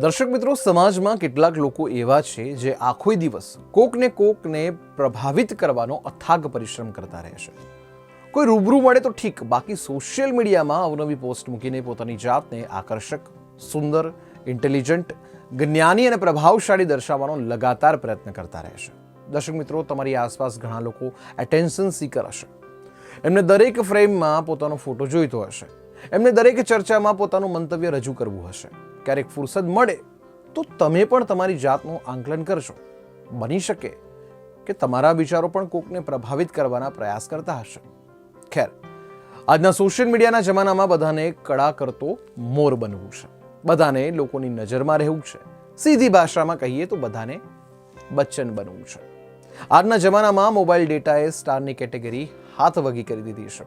દર્શક મિત્રો, સમાજમાં કેટલાક લોકો એવા છે જે આખો દિવસ કોકને કોકને પ્રભાવિત કરવાનો અથાગ પરિશ્રમ કરતા રહે છે. કોઈ રૂબરૂ મળે તો ઠીક, બાકી સોશિયલ મીડિયામાં અવનવી પોસ્ટ મૂકીને પોતાની જાતને આકર્ષક, સુંદર, ઇન્ટેલિજન્ટ, જ્ઞાની અને પ્રભાવશાળી દર્શાવવાનો લગાતાર પ્રયત્ન કરતા રહે છે. દર્શક મિત્રો, તમારી આસપાસ ઘણા લોકો એટેન્શન સીકર હશે. એમને દરેક ફ્રેમમાં પોતાનો ફોટો જોઈતો હશે. એમને દરેક ચર્ચામાં પોતાનું મંતવ્ય રજૂ કરવું હશે. ક્યારેક ફુરસદ મળે, તો તમે પણ તમારી જાતનું આંકલન કરશો. બની શકે કે તમારા વિચારો પણ કોકને પ્રભાવિત કરવાના પ્રયાસ કરતા હશે. ખેર, આજના સોશિયલ મીડિયાના જમાનામાં બધાને કળા કરતો મોર બનવું છે. બધાને લોકોની નજરમાં રહેવું છે. સીધી ભાષામાં કહીએ તો બધાને બચ્ચન બનવું છે. આજના જમાનામાં મોબાઈલ ડેટાએ સ્ટારની કેટેગરી હાથ વગી કરી દીધી છે.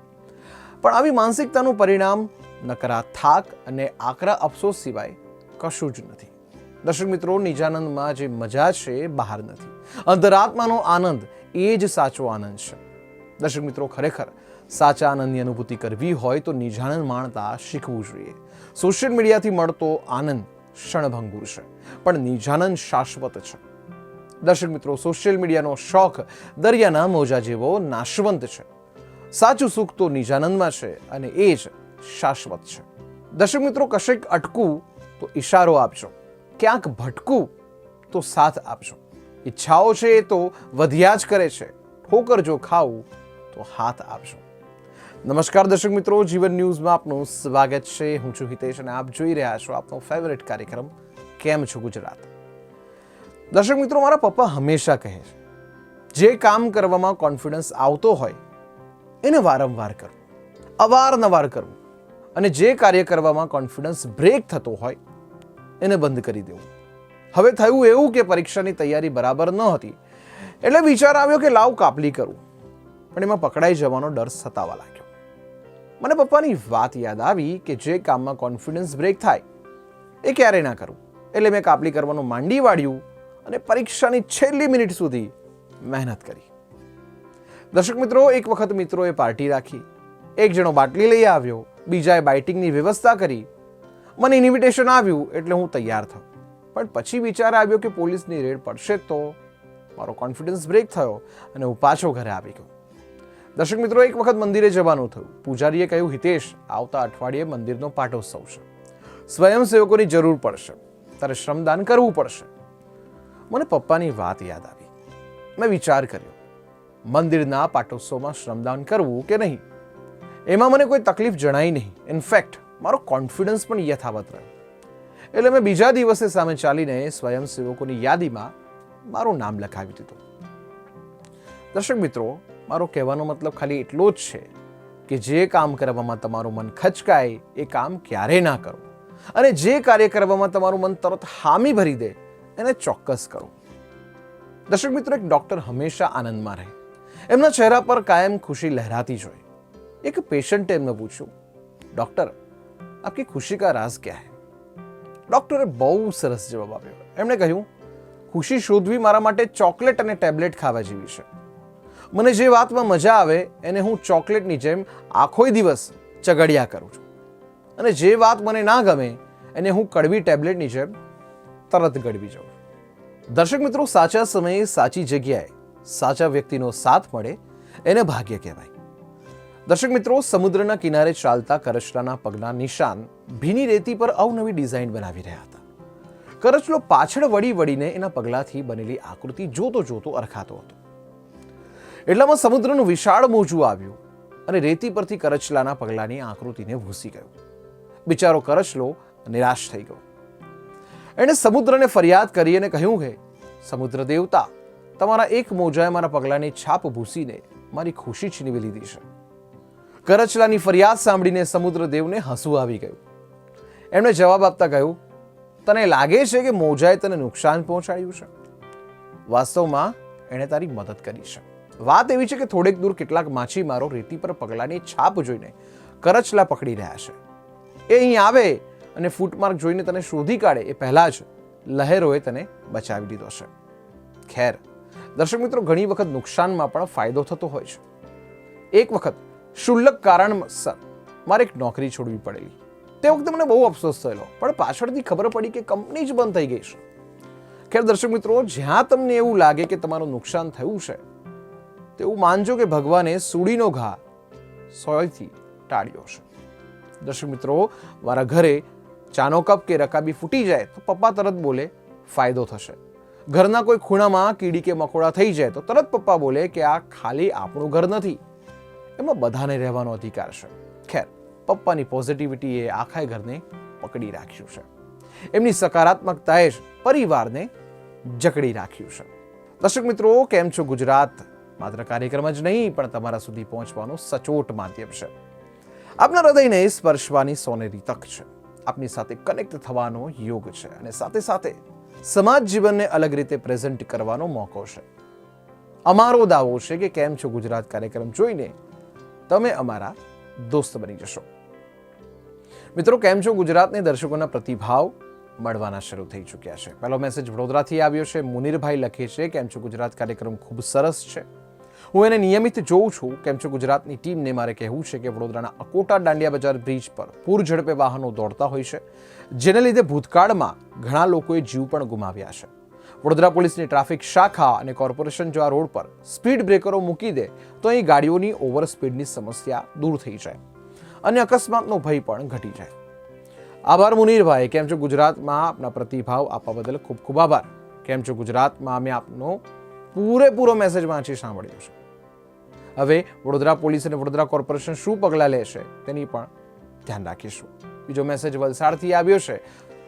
પણ આવી માનસિકતાનું પરિણામ નકરા થાક અને આકરા અફસોસ સિવાય કશું જ નથી. દર્શક મિત્રો, નિજાનંદમાં જે મજા છે બહાર નથી. અંતરાત્માનો આનંદ એ જ સાચો આનંદ છે. દર્શક મિત્રો, ખરેખર સાચા આનંદની અનુભૂતિ કરવી હોય તો નિજાનંદ માણતા શીખવું જોઈએ. સોશિયલ મીડિયાથી મળતો આનંદ ક્ષણભંગુર છે, પણ નિજાનંદ શાશ્વત છે. દર્શક મિત્રો, સોશિયલ મીડિયાનો શોખ દરિયાના મોજા જેવો નાશવંત છે. સાચું સુખ તો નિજાનંદમાં છે અને એ જ શાશ્વત છે. દર્શક મિત્રો, કશેક અટકવું તો ઇશારો આપજો ક્યાંક ભટકું તો સાથ આપજો ઈચ્છાઓ છે એ તો વધ્યા જ કરે છે. ઠોકર જો ખાવું તો હાથ આપજો નમસ્કાર દર્શક મિત્રો, જીવન ન્યૂઝમાં આપનું સ્વાગત છે. હું છું હિતેશ અને આપ જોઈ રહ્યા છો આપનો ફેવરેટ કાર્યક્રમ, કેમ છો ગુજરાત? દર્શક મિત્રો, મારા પપ્પા હંમેશા કહે છે, જે કામ કરવામાં કોન્ફિડન્સ આવતો હોય, એને વારંવાર કરવું અવારનવાર કરવું અને જે કાર્ય કરવામાં કોન્ફિડન્સ બ્રેક થતો હોય એને બંધ કરી દેવું. હવે થયું એવું કે પરીક્ષાની તૈયારી બરાબર ન હતી. એટલે વિચાર આવ્યો કે લાવ કાપલી કરું. પણ એમાં પકડાઈ જવાનો ડર સતાવા લાગ્યો. મને પપ્પાની વાત યાદ આવી કે જે કામમાં કોન્ફિડન્સ બ્રેક થાય, એ ક્યારે ના કરું. એટલે મેં કાપલી કરવાનું માંડી વાળ્યું અને પરીક્ષાની છેલ્લી મિનિટ સુધી મહેનત કરી. દર્શક મિત્રો, એક વખત મિત્રોએ પાર્ટી રાખી. એક જણો બાટલી લઈ આવ્યો, બીજાએ બાઇટિંગની વ્યવસ્થા કરી મને ઇન્વિટેશન આવ્યું, એટલે હું તૈયાર થયો. પણ પછી વિચાર આવ્યો કે પોલીસની રેડ પડશે તો મારો કોન્ફિડન્સ બ્રેક થયો અને હું પાછો ઘરે આવી ગયો. દર્શક મિત્રો, એક વખત મંદિરે જવાનું થયું. પૂજારીએ કહ્યું, હિતેશ, આવતા અઠવાડિયે મંદિરનો પાટોત્સવ છે. સ્વયંસેવકોની જરૂર પડશે. તારે શ્રમદાન કરવું પડશે. મને પપ્પાની વાત યાદ આવી. મેં વિચાર કર્યો, મંદિરના પાટોત્સવમાં શ્રમદાન કરવું કે નહીં? એમાં મને કોઈ તકલીફ જણાઈ નહીં. ઇનફેક્ટ મારો કોન્ફિડન્સ પણ યથાવત રહ્યો એટલે મેં બીજા દિવસે સામે ચાલીને સ્વયંસેવકોની યાદીમાં મારું નામ લખાવી દીધું. દર્શક મિત્રો, મારો કહેવાનો મતલબ ખાલી એટલો જ છે કે જે કામ કરવામાં તમારું મન ખચકાય, એ કામ ક્યારેય ના કરો. અને જે કાર્ય કરવામાં તમારું મન તરત હામી ભરી દે, એને ચોક્કસ કરો. દર્શક મિત્રો, એક ડૉક્ટર હંમેશા આનંદમાં રહે. એમના ચહેરા પર કાયમ ખુશી લહેરાતી જોઈ એક પેશન્ટે એમને પૂછ્યું ડોક્ટર આપકી ખુશી કા રાઝ ક્યાં હૈ ડોક્ટરે બહુ સરસ જવાબ આપ્યો એમણે કહ્યું, ખુશી શોધવી મારા માટે ચોકલેટ અને ટેબ્લેટ ખાવા જેવી છે. મને જે વાતમાં મજા આવે, એને હું ચોકલેટની જેમ આખોય દિવસ ચગડિયા કરું છું. અને જે વાત મને ના ગમે, એને હું કડવી ટેબ્લેટની જેમ તરત ગળવી જાઉં દર્શક મિત્રો, સાચા સમયે સાચી જગ્યાએ સાચા વ્યક્તિનો સાથ મળે, એને ભાગ્ય કહેવાય. દર્શક મિત્રો, સમુદ્રના કિનારે ચાલતા કરચલાના પગના નિશાન ભીની રેતી પર અવનવી ડિઝાઇન બનાવી રહ્યા હતા. કરચલો પાછળ વળી વળીને એના પગલાથી બનેલી આકૃતિ જોતો જોતો અરખાતો હતો. એટલામાં સમુદ્રનું વિશાળ મોજું આવ્યું અને રેતી પરથી કરચલાના પગલાની આકૃતિને ભૂસી ગયું. બિચારો કરચલો નિરાશ થઈ ગયો. એણે સમુદ્રને ફરિયાદ કરી અને કહ્યું કે સમુદ્ર દેવતા, તમારા એક મોજાએ મારા પગલાની છાપ ભૂસીને મારી ખુશી છીનવી લીધી છે. કરચલાની ફરિયાદ સાંભળીને સમુદ્રદેવને હસવું આવી ગયું. એમણે જવાબ આપતા કહ્યું, તને લાગે છે કે મોજાએ તને નુકસાન પહોંચાડ્યું છે? વાસ્તવમાં એણે તારી મદદ કરી છે. વાત એવી છે કે થોડેક દૂર કેટલાક માછીમારો રેતી પર પગલાની છાપ જોઈને કરચલા પકડી રહ્યા છે. એ અહીં આવે અને ફૂટમાર્ક જોઈને તને શોધી કાઢે એ પહેલાં જ લહેરોએ તને બચાવી લીધો છે. ખેર, દર્શક મિત્રો, ઘણી વખત નુકસાનમાં પણ ફાયદો થતો હોય છે. એક વખત ક્ષુલ્લક કારણસર મારે એક નોકરી છોડવી પડેલી. તે વખતે મને બહુ અફસોસ થયેલો, પણ પાછળથી ખબર પડી કે કંપની જ બંધ થઈ ગઈ છે. ખેર દર્શક મિત્રો, જ્યાં તમને એવું લાગે કે તમારું નુકસાન થયું છે, તેવું માનજો કે ભગવાને સુડીનો ઘા સોયથી ટાળ્યો છે. દર્શક મિત્રો, મારા ઘરે ચાનો કપ કે રકાબી ફૂટી જાય તો પપ્પા તરત બોલે, ફાયદો થશે. ઘરના કોઈ ખૂણામાં કીડી કે મકોડા થઈ જાય તો તરત પપ્પા બોલે કે આ ખાલી આપણું ઘર નથી. એમાં બધાને રહેવાનો અધિકાર છે. ખેર, પપ્પાની પોઝિટિવિટીએ આખા ઘરને પકડી રાખ્યું છે. એમની સકારાત્મકતાએ જ પરિવારને જકડી રાખ્યું છે. દર્શક મિત્રો, કેમ છો ગુજરાત? માત્ર કાર્યક્રમ જ નહીં, પણ તમારા સુધી પહોંચવાનું સચોટ માધ્યમ છે. આપના હૃદયને સ્પર્શવાની સોનેરી તક છે. આપની સાથે કનેક્ટ થવાનો યોગ છે અને સાથે સાથે સમાજ જીવનને અલગ રીતે પ્રેઝન્ટ કરવાનો મોકો છે. અમારો દાવો છે કે કેમ છો ગુજરાત કાર્યક્રમ જોઈને તમે અમારા દોસ્ત બની જશો. મિત્રો, કેમ છો? ગુજરાતને દર્શકોના પ્રતિભાવ મળવાના શરૂ થઈ ચૂક્યા છે. પહેલો મેસેજ વડોદરાથી આવ્યો છે. મુનિરભાઈ લખે છે, કેમ છો? ગુજરાત કાર્યક્રમ ખૂબ સરસ છે. હું એને નિયમિત જોઉં છું. કેમ છો? ગુજરાતની ટીમને મારે કહેવું છે કે વડોદરાના અકોટા દાંડિયા બજાર બ્રિજ પર પૂર ઝડપે વાહનો દોડતા હોય છે. જેને લીધે ભૂતકાળમાં ઘણા લોકોએ જીવ પણ ગુમાવ્યા છે. વડોદરા પોલીસની ટ્રાફિક શાખા અને કોર્પોરેશન જો આ રોડ પર સ્પીડ બ્રેકરો મૂકી દે, તો અહીં ગાડીઓની ઓવર સ્પીડની સમસ્યા દૂર થઈ જાય અને અકસ્માતનો ભય પણ ઘટી જાય. આભાર મુનીરભાઈ. કેમ છો ગુજરાતમાં? આપના પ્રતિભાવ આપવા બદલ ખૂબ ખૂબ આભાર. કેમ છો ગુજરાતમાં? અમે આપનો પૂરેપૂરો મેસેજ વાંચી સાંભળ્યો છે. હવે વડોદરા પોલીસ અને વડોદરા કોર્પોરેશન શું પગલાં લેશે તેની પણ ધ્યાન રાખીશું. બીજો મેસેજ વલસાડથી આવ્યો છે.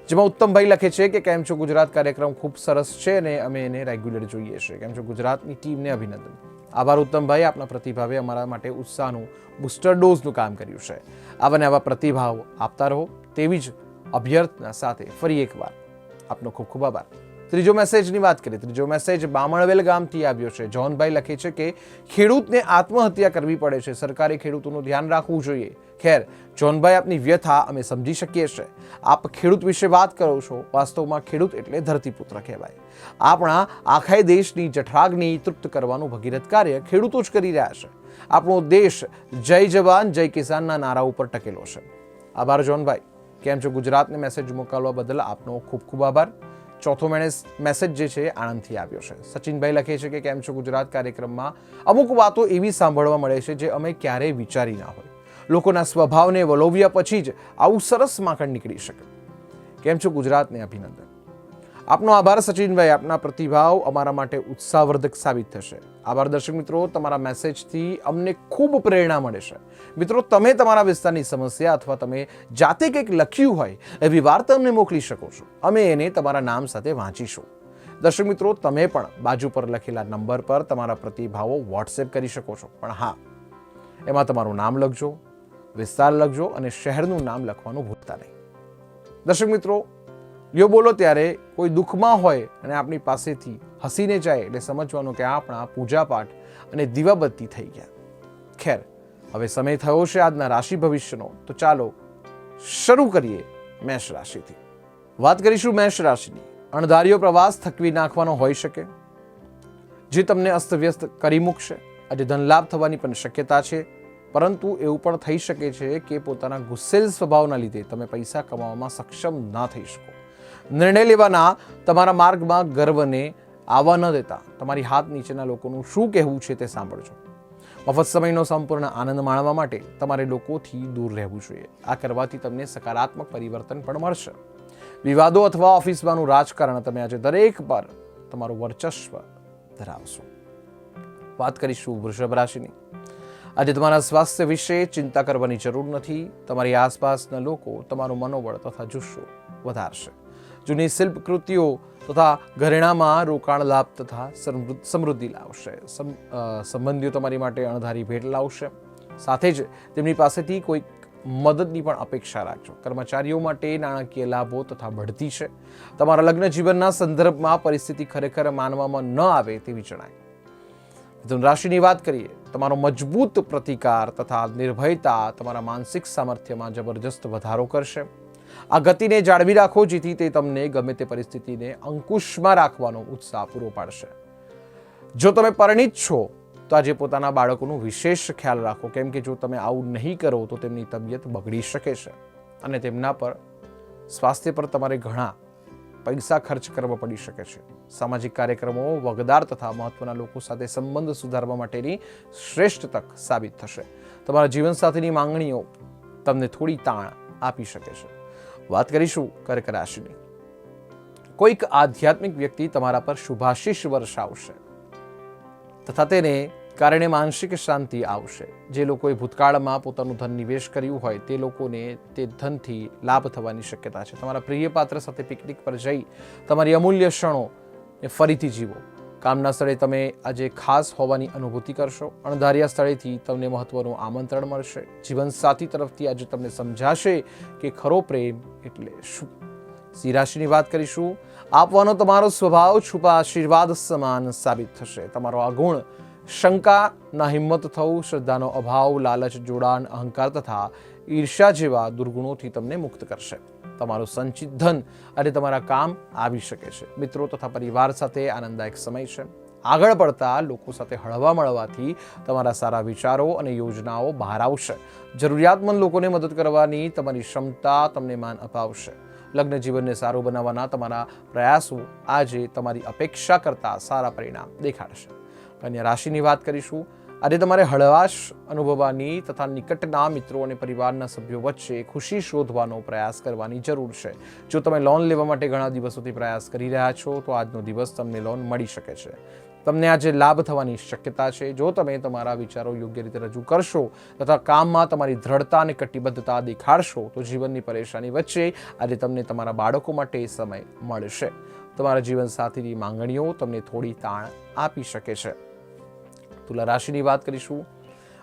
જેમાં ઉત્તમભાઈ લખે છે કે કેમ છો ગુજરાત કાર્યક્રમ ખૂબ સરસ છે અને અમે એને રેગ્યુલર જોઈએ છીએ. કેમ છો ગુજરાતની ટીમને અભિનંદન. આભાર ઉત્તમભાઈ, આપના પ્રતિભાવે અમારા માટે ઉત્સાહનું બુસ્ટર ડોઝનું કામ કર્યું છે. આવા ને આવા પ્રતિભાવ આપતા રહો, તેવી જ અભ્યર્થના સાથે ફરી એકવાર આપનો ખૂબ ખૂબ આભાર. ત્રીજો મેસેજની વાત કરીએ. ત્રીજો મેસેજ બામણવેલ ગામથી આવ્યો છે. જોનભાઈ લખે છે કે, ખેડૂતને આત્મહત્યા કરવી પડે છે. સરકારે ખેડૂતોનું ધ્યાન રાખવું જોઈએ. ખેર જોનભાઈ આપની વ્યથા અમે સમજી શકીએ છીએ આપ ખેડૂત વિશે વાત કરો છો. વાસ્તવમાં ખેડૂત એટલે ધરતીપુત્ર કહેવાય. આપણા આખા દેશની જઠરાગ્નિ તૃપ્ત કરવાનું ભગીરથ કાર્ય ખેડૂતો જ કરી રહ્યા છે. આપણો દેશ જય જવાન, જય કિસાનના નારા ઉપર ટકેલો છે. આભાર જોનભાઈ કેમ છો? ગુજરાતને મેસેજ મોકલવા બદલ આપનો ખૂબ ખૂબ આભાર. ચોથો મેણે મેસેજ જે છે આણંદથી આવ્યો છે. સચિનભાઈ લખે છે કે, કેમ છો? ગુજરાત કાર્યક્રમમાં અમુક વાતો એવી સાંભળવા મળે છે જે અમે ક્યારેય વિચારી ના હોય. લોકોના સ્વભાવને વલોવ્યા પછી જ આવું સરસ માખણ નીકળી શકે. કેમ છો? ગુજરાતને અભિનંદન. આપનો આભાર, સચિનભાઈ. આપના પ્રતિભાવ અમારા માટે ઉત્સાહવર્ધક સાબિત થશે. આભાર દર્શક મિત્રો, તમારા મેસેજથી અમને ખૂબ પ્રેરણા મળે છે. મિત્રો, તમે તમારા વિસ્તારની સમસ્યા અથવા તમે જાતે કંઈક લખ્યું હોય એવી વાર્તા અમને મોકલી શકો છો. અમે એને તમારા નામ સાથે વાંચીશું. દર્શક મિત્રો, તમે પણ બાજુ પર લખેલા નંબર પર તમારા પ્રતિભાવો વોટ્સએપ કરી શકો છો. પણ હા, એમાં તમારું નામ લખજો, વિસ્તાર લખજો અને શહેરનું નામ લખવાનું ભૂલતા નહીં. દર્શક મિત્રો યો બોલો ત્યારે કોઈ દુઃખમાં હોય અને આપણી પાસેથી હસીને જાય એટલે સમજવાનું કે આપણા પૂજાપાઠ અને દીવાબત્તી થઈ ગયા. ખેર, હવે સમય થયો છે આજના રાશિ ભવિષ્યનો. તો ચાલો શરૂ કરીએ મેષ રાશિથી. વાત કરીશું મેષ રાશિની. અણધાર્યો પ્રવાસ થકવી નાખવાનો હોઈ શકે. જે તમને અસ્તવ્યસ્ત કરી મૂકશે. આજે ધનલાભ થવાની પણ શક્યતા છે. પરંતુ એવું પણ થઈ શકે છે કે પોતાના ગુસ્સેલ સ્વભાવના લીધે તમે પૈસા કમાવામાં સક્ષમ ના થઈ શકો. નિર્ણય લેવાના તમારા માર્ગમાં ગર્વને આવવા ન દેતા. તમારી હાથ નીચેના લોકોનું શું કહેવું છે તે સાંભળજો. મફત સમયનો સંપૂર્ણ આનંદ માણવા માટે તમારે લોકોથી દૂર રહેવું જોઈએ. આ કરવાથી તમને સકારાત્મક પરિવર્તન પણ મળશે. વિવાદો અથવા ઓફિસમાંનું રાજકારણ તમે આજે દરેક પર તમારું વર્ચસ્વ ધરાવશો. વાત કરીશું વૃષભ રાશિની. આજે તમારા સ્વાસ્થ્ય વિશે ચિંતા કરવાની જરૂર નથી. તમારી આસપાસના લોકો તમારું મનોબળ તથા જુસ્સો વધારશે. જૂની શિલ્પકૃતિઓ તથા ઘરેણામાં રોકાણ લાભ તથા સમૃદ્ધિ લાવશે. સંબંધીઓ તમારી માટે અણધારી ભેટ લાવશે. સાથે જ તેમની પાસેથી કોઈક મદદની પણ અપેક્ષા રાખજો. કર્મચારીઓ માટે નાણાકીય લાભો તથા બઢતી છે. તમારા લગ્ન જીવનના સંદર્ભમાં પરિસ્થિતિ ખરેખર માનવામાં ન આવે તેવી જણાય. મિથુન રાશિની વાત કરીએ, તમારો મજબૂત પ્રતિકાર તથા નિર્ભયતા તમારા માનસિક સામર્થ્યમાં જબરજસ્ત વધારો કરશે. આ ગતિને જાળવી રાખો, જેથી તે તમને ગમે તે પરિસ્થિતિને અંકુશમાં રાખવાનો ઉત્સાહ પૂરો પાડશે. જો તમે પરિણિત છો, તો આજે પોતાના બાળકોનું વિશેષ ખ્યાલ રાખો. કેમ કે જો તમે આવું નહીં કરો, તો તેમની તબિયત બગડી શકે છે અને તેમના પર સ્વાસ્થ્ય પર તમારે ઘણા પૈસા ખર્ચ કરવા પડી શકે છે. સામાજિક કાર્યક્રમો, વગદાર તથા મહત્વના લોકો સાથે સંબંધ સુધારવા માટેની શ્રેષ્ઠ તક સાબિત થશે. તમારા જીવનસાથીની માંગણીઓ તમને થોડી તાણ આપી શકે છે. વાત કરીશું કર્ક રાશિની. કોઈક આધ્યાત્મિક વ્યક્તિ તમારા પર શુભાશીષ વર્ષાવશે તથા તેને કારણે માનસિક શાંતિ આવશે. જે લોકોએ ભૂતકાળમાં પોતાનું ધન નિવેશ કર્યું હોય તે લોકોને તે ધનથી લાભ થવાની શક્યતા છે. તમારા પ્રિય પાત્ર સાથે પિકનિક પર જઈ તમારી અમૂલ્ય ક્ષણો ફરીથી જીવો. કામના સ્થળે તમે આજે ખાસ હોવાની અનુભૂતિ કરશો. અણધાર્યા સ્થળેથી તમને મહત્વનું આમંત્રણ મળશે. જીવનસાથી તરફથી આજે તમને સમજાશે કે ખરો પ્રેમ એટલે શું? સિંહ રાશિની વાત કરીશું. આપવાનો તમારો સ્વભાવ છુપા આશીર્વાદ સમાન સાબિત થશે. તમારો આ ગુણ શંકા, ના હિંમત થવું, શ્રદ્ધાનો અભાવ, લાલચ, જોડાણ, અહંકાર તથા ઈર્ષ્યા જેવા દુર્ગુણોથી તમને મુક્ત કરશે. તમારું સંચિત ધન અને તમારા કામ આવી શકે છે. મિત્રો તથા પરિવાર સાથે આનંદદાયક સમય છે. આગળ પડતા લોકો સાથે હળવા મળવાથી તમારા સારા વિચારો અને યોજનાઓ બહાર આવશે. જરૂરિયાતમંદ લોકોને મદદ કરવાની તમારી ક્ષમતા તમને માન અપાવશે. લગ્ન જીવનને સારું બનાવવાના તમારા પ્રયાસો આજે તમારી અપેક્ષા કરતાં સારા પરિણામ દેખાડશે. કન્યા રાશિની વાત કરીશું. આજે તમારે હળવાશ અનુભવવાની તથા નિકટના મિત્રો અને પરિવારના સભ્યો વચ્ચે ખુશી શોધવાનો પ્રયાસ કરવાની જરૂર છે. જો તમે લોન લેવા માટે ઘણા દિવસોથી પ્રયાસ કરી રહ્યા છો, તો આજનો દિવસ તમને લોન મળી શકે છે. તમને આજે લાભ થવાની શક્યતા છે. જો તમે તમારા વિચારો યોગ્ય રીતે રજૂ કરશો તથા કામમાં તમારી દ્રઢતા અને કટિબદ્ધતા દેખાડશો, તો જીવનની પરેશાની વચ્ચે આજે તમને તમારા બાળકો માટે સમય મળશે. તમારા જીવનસાથીની માંગણીઓ તમને થોડી તાણ આપી શકે છે. તુલા રાશિની વાત કરીશું.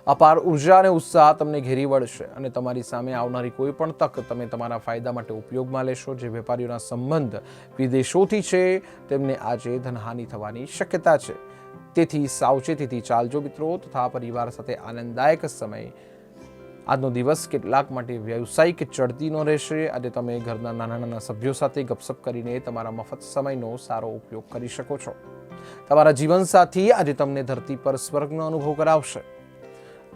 અપાર ઊર્જા અને ઉત્સાહ તમને ઘેરી વળશે અને તમારી સામે આવનારી કોઈ પણ તક તમે તમારા ફાયદા માટે ઉપયોગમાં લેશો. જે વેપારીઓના સંબંધ વિદેશોથી છે, તેમને આજે ધનહાનિ થવાની શક્યતા છે. તેથી સાવચેતીથી ચાલજો મિત્રો, તથા પરિવાર સાથે આનંદદાયક સમય. આજનો દિવસ કેટલાક માટે વ્યવસાયિક ચડતીનો રહેશે. અને તમે ઘરના નાના નાના સભ્યો સાથે ગપસપ કરીને તમારા મફત સમયનો સારો ઉપયોગ કરી શકો છો. તમારા જીવનસાથી આજે તમને ધરતી પર સ્વર્ગનો અનુભવ કરાવશે.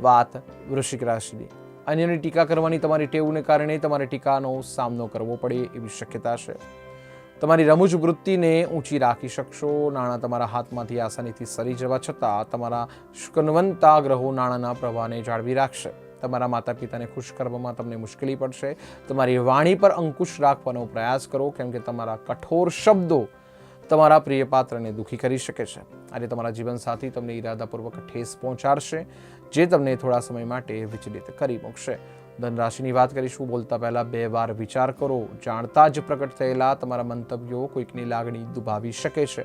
વાત વૃશ્ચિક રાશિની. અન્યની ટીકા કરવાની તમારી ટેવને કારણે તમારે ટીકાનો સામનો કરવો પડે એવી શક્યતા છે. તમારી રમૂજ વૃત્તિને ઊંચી રાખી શકશો. નાણાં તમારા હાથમાંથી આસાનીથી સરી જવા છતાં તમારા શુકનવંતા ગ્રહો નાણાંના પ્રવાહને જાળવી રાખશે. તમારા માતા પિતાને ખુશ કરવામાં તમને મુશ્કેલી પડશે. તમારી વાણી પર અંકુશ રાખવાનો પ્રયાસ કરો. કેમ કે તમારા કઠોર શબ્દો તમારા પ્રિય પાત્રને દુઃખી કરી શકે છે. આજે તમારા જીવનસાથી તમને ઈરાદાપૂર્વક ઠેસ પહોંચાડશે, જે તમને થોડા સમય માટે વિચલિત કરી મૂકશે. ધનરાશિની વાત કરીશું, બોલતા પહેલાં બે વાર વિચાર કરો. જાણતા જ પ્રગટ થયેલા તમારા મંતવ્યો કોઈકની લાગણી દુભાવી શકે છે.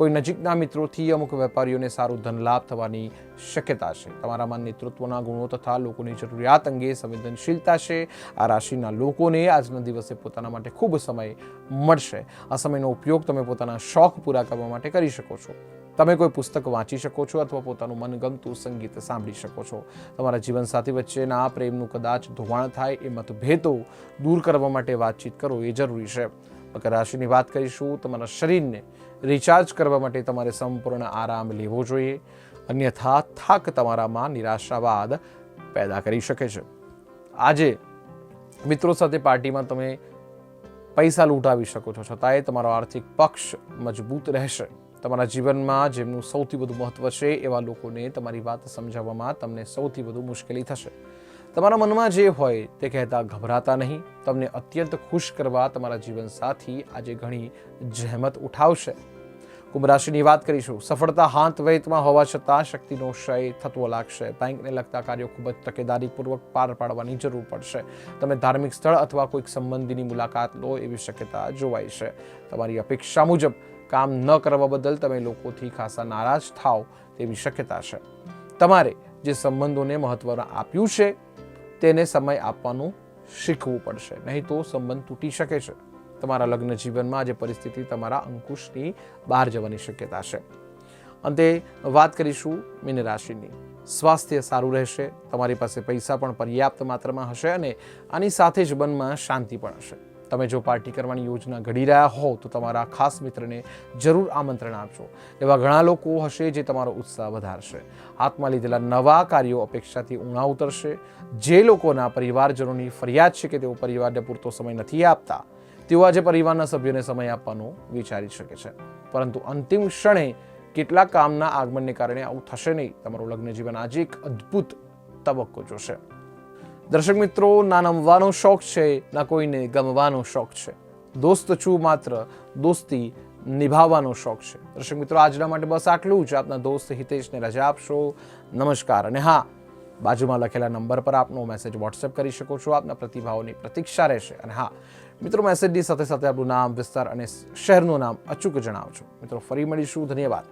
કોઈ નજીકના મિત્રોથી અમુક વેપારીઓને સારું ધનલાભ થવાની શક્યતા છે. તમારામાં નેતૃત્વના ગુણો તથા લોકોની જરૂરિયાત અંગે સંવેદનશીલતા છે. આ રાશિના લોકોને આજના દિવસે પોતાના માટે ખૂબ સમય મળશે. આ સમયનો ઉપયોગ તમે પોતાના શોખ પૂરા કરવા માટે કરી શકો છો. તમે કોઈ પુસ્તક વાંચી શકો છો અથવા પોતાનું મનગમતું સંગીત સાંભળી શકો છો. તમારા જીવનસાથી વચ્ચેના પ્રેમનું કદાચ ધોવાણ થાય એ મતભેદો દૂર કરવા માટે વાતચીત કરો એ જરૂરી છે. મકર રાશિની વાત કરીશું. તમારા શરીરને રિચાર્જ કરવા માટે તમારે સંપૂર્ણ આરામ લેવો જોઈએ. અન્યથા થાક તમારામાં નિરાશાવાદ પેદા કરી શકે છે. આજે મિત્રો સાથે પાર્ટીમાં તમે પૈસા લૂંટાવી શકો છો. છતાંય તમારો આર્થિક પક્ષ મજબૂત રહેશે. તમારા જીવનમાં જેમનું સૌથી વધુ મહત્વ છે એવા લોકોને તમારી વાત સમજાવવામાં તમને સૌથી વધુ મુશ્કેલી થશે. તમારા મનમાં જે હોય તે કહેતા ગભરાતા નહીં. તમને અત્યંત ખુશ કરવા તમારા જીવનસાથી આજે ઘણી જહેમત ઉઠાવશે. કુંભ વાત કરીશું. સફળતા હાથ વૈતમાં હોવા છતાં શક્તિનો ક્ષય થતો લાગશે. બેંકને લગતા કાર્યો ખૂબ જ તકેદારીપૂર્વક પાર પાડવાની જરૂર પડશે. તમે ધાર્મિક સ્થળ અથવા કોઈક સંબંધીની મુલાકાત લો એવી શક્યતા જોવાય છે. તમારી અપેક્ષા મુજબ કામ ન કરવા બદલ તમે લોકોથી ખાસા નારાજ થાવ તેવી શક્યતા છે. તમારે જે સંબંધોને મહત્વ આપ્યું છે તેને સમય આપવાનું શીખવું પડશે. નહીં તો સંબંધ તૂટી શકે છે. તમારા લગ્ન જીવનમાં આજે પરિસ્થિતિ તમારા અંકુશની બહાર જવાની શક્યતા છે. અંતે વાત કરીશું મીન રાશિની. સ્વાસ્થ્ય સારું રહેશે, તમારી પાસે પૈસા પણ પર્યાપ્ત માત્રામાં હશે અને આની સાથે જ મનમાં શાંતિ પણ હશે. તમે જો પાર્ટી કરવાની યોજના ઘડી રહ્યા હો, તો તમારા ખાસ મિત્રને જરૂર આમંત્રણ આપજો. એવા ઘણા લોકો હશે જે તમારો ઉત્સાહ વધારશે. હાથમાં લીધેલા નવા કાર્યો અપેક્ષાથી ઊણા ઉતરશે. જે લોકોના પરિવારજનોની ફરિયાદ છે કે તેઓ પરિવારને પૂરતો સમય નથી આપતા તેઓ આજે પરિવારના સભ્યોને સમય આપવાનું વિચારી શકે છે. પરંતુ અંતિમ ક્ષણે કેટલા કામના આગમનને કારણે આવું થશે નહીં. તમારું લગ્ન જીવન આજે એક અદ્ભુત તબક્કો જોશે. દર્શક મિત્રો, ના નમવાનો શોખ છે, ના કોઈને ગમવાનો શોખ છે. દોસ્ત છું માત્ર, દોસ્તી નિભાવવાનો શોખ છે. દર્શક મિત્રો, આજના માટે બસ આટલું જ. આપના દોસ્ત હિતેશને રજા આપશો. નમસ્કાર અને હા બાજુમાં લખેલા નંબર પર આપનો મેસેજ વોટ્સએપ કરી શકો છો. આપના પ્રતિભાવોની પ્રતીક્ષા રહેશે. અને હા, મિત્રો મેસેજની સાથે સાથે આપણું નામ, વિસ્તાર અને શહેરનું નામ અચૂક જણાવજો. મિત્રો, ફરી મળીશું. ધન્યવાદ.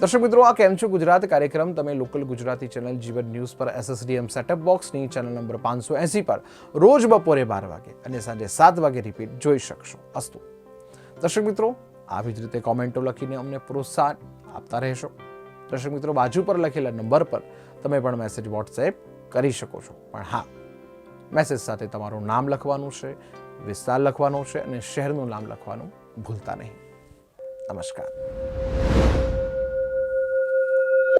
દર્શક મિત્રો, આ કેમ છો? ગુજરાત કાર્યક્રમ, તમે local Gujarati channel Jeevan news પર એસએસડીએમ સેટઅપ બોક્સની ચેનલ નંબર પાંચસો એંસી પર રોજ બપોરે બાર વાગે અને સાંજે સાત વાગે રિપીટ જોઈ શકશો. અસ્તુ. દર્શક મિત્રો, આવી જ રીતે કોમેન્ટો લખીને અમને પ્રોત્સાહન આપતા રહેશો. દર્શક મિત્રો, બાજુ પર લખેલા નંબર પર તમે પણ મેસેજ વોટ્સએપ કરી શકો છો. પણ હા મેસેજ સાથે તમારું નામ લખવાનું છે, વિસ્તાર લખવાનો છે અને શહેરનું નામ લખવાનું ભૂલતા નહીં. નમસ્કાર.